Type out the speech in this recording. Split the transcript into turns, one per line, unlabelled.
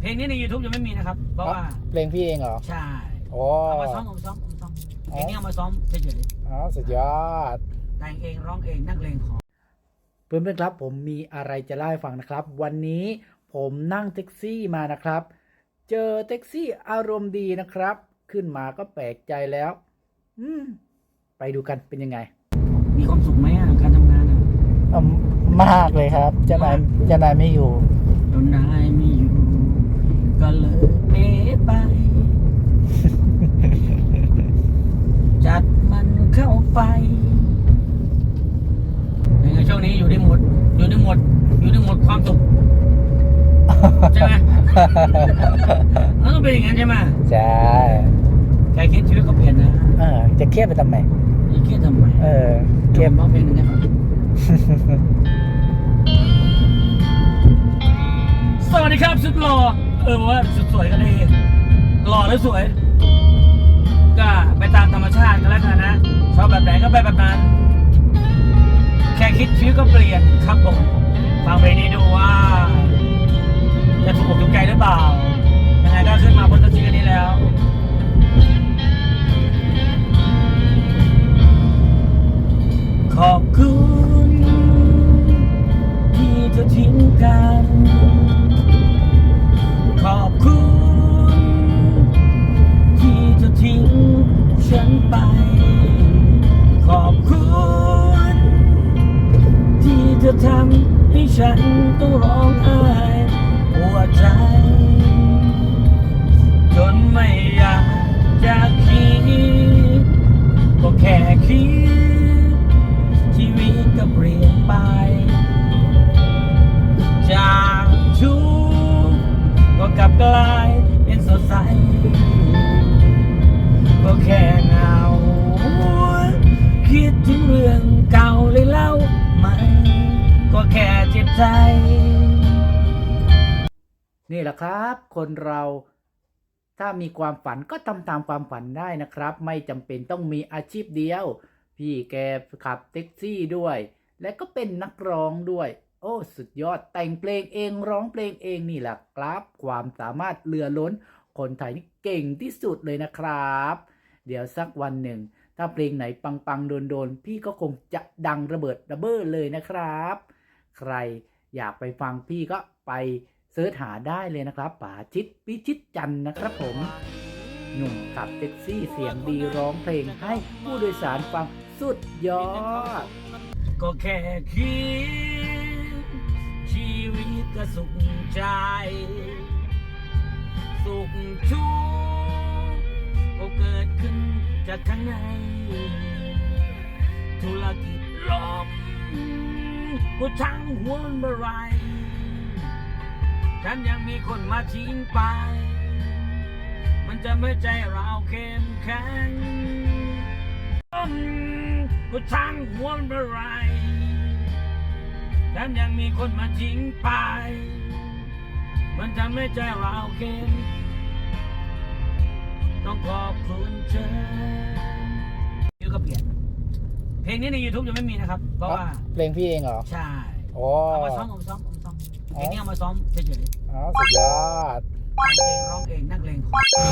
เพลงนี้ใน YouTube ยังไม่มีนะครับ เพราะว่า
เพลงพี่เองเหรอ
ใช่
โอ้
เอามาซ้อมเอามาซ้อมเอามาซ้อมเพลงนี้เอามาซ้อมเฉย
อ๋อสุดยอด
ๆแต่งเองร้องเองนักเลงขอ
เพื่อนๆครับผมมีอะไรจะเล่าให้ฟังนะครับ วันนี้ผมนั่งแท็กซี่มานะครับ เจอแท็กซี่อารมณ์ดีนะครับ ขึ้นมาก็แปลกใจแล้ว อืม ไปดูกันเป็นยังไง
มีความสุขไหมอะการทำงานอะ
มากเลยครับเจ้านายเจ้านายไม่อยู่
เจ้านายไม่อยู่ ก็เลยเป๊ไป จัดมันเข้าไปยังไงช่วงนี้อยู่ในหมด อยู่ในหมด อยู่ในหมดความสุขใช่ไหมมันต้องเป็นอย่างนั้นใช่ไหม
ใช่
ใครคิดชีวิตก็เปลี่ยนนะ
เออจะเครียดไปทำไม
อย่าเครียดทำไม
เออเค
เก
รียด
มร้องเพลงหนึงให้ฟังสวัสดีครับสุดหล่อ เออว่าสุดสวยกันเลยหล่อแล้วสวย ก็ไปตามธรรมชาติกันแล้วกันนะชอบแบบไหนก็ไปแบบนั้น แค่คิดชีวิตก็เปลี่ยนครับผมฟังเพลงนี้ดูว่า จะถูกอกถูกใจหรือเปล่ายังไงก็ขึ้นมาบนตัวจีกันนี้แล้ว ต้องร้องไห้หัวใจ จนไม่อยากจะคิดก็แค่คิด ชีวิตก็เปลี่ยนไป จากทุกก็กลับกลายเป็นสดใส ก็แค่เหงาคิดถึง แค่เจ็บใจ
นี่แหละครับ คนเราถ้ามีความฝันก็ทำตามความฝันได้นะครับ ไม่จำเป็นต้องมีอาชีพเดียว พี่แกขับแท็กซี่ด้วย และก็เป็นนักร้องด้วย โอ้สุดยอดแต่งเพลงเองร้องเพลงเองนี่แหละครับ ความสามารถเรือล้น คนไทยนี่เก่งที่สุดเลยนะครับ เดี๋ยวสักวันหนึ่ง ถ้าเพลงไหนปังๆโดนๆพี่ก็คงจะดังระเบิดระเบ้อเลยนะครับ ใครอยากไปฟังพี่ก็ไปเสิร์ชหาได้เลยนะครับป๋าชิดพิชิตจันนะครับผม หนุ่มขับแท็กซี่เสียงดีร้องเพลงให้ผู้โดยสารฟังสุดยอด
ก็แค่คิด ชีวิตก็สุขใจ สุขทุกข์ก็เกิดขึ้นจากข้างในธุรกิจล้ม ก็ทั้งหัวเมื่อไรฉันยังมีคนมาทิ้งไป มันจะไม่ใจเราเข้มแข็งก็ช่างหัวเมื่อไรแถมยังมีคนมาทิ้งไป มันทำให้ใจเราเข็มต้องขอบคุณเธอ ลงนี้ใน YouTube ยังไม่มีนะครับ เพราะว่า
เพลงพี่เองเหรอ
ใช่
โอ้
เอามาซ้อมเอามาซ้อมเอามาซ้อมเพลงนี้เอามาซ้อมเฉย
อ๋อสุดยอด
ๆแต่งเองร้องเองนักเลงขอ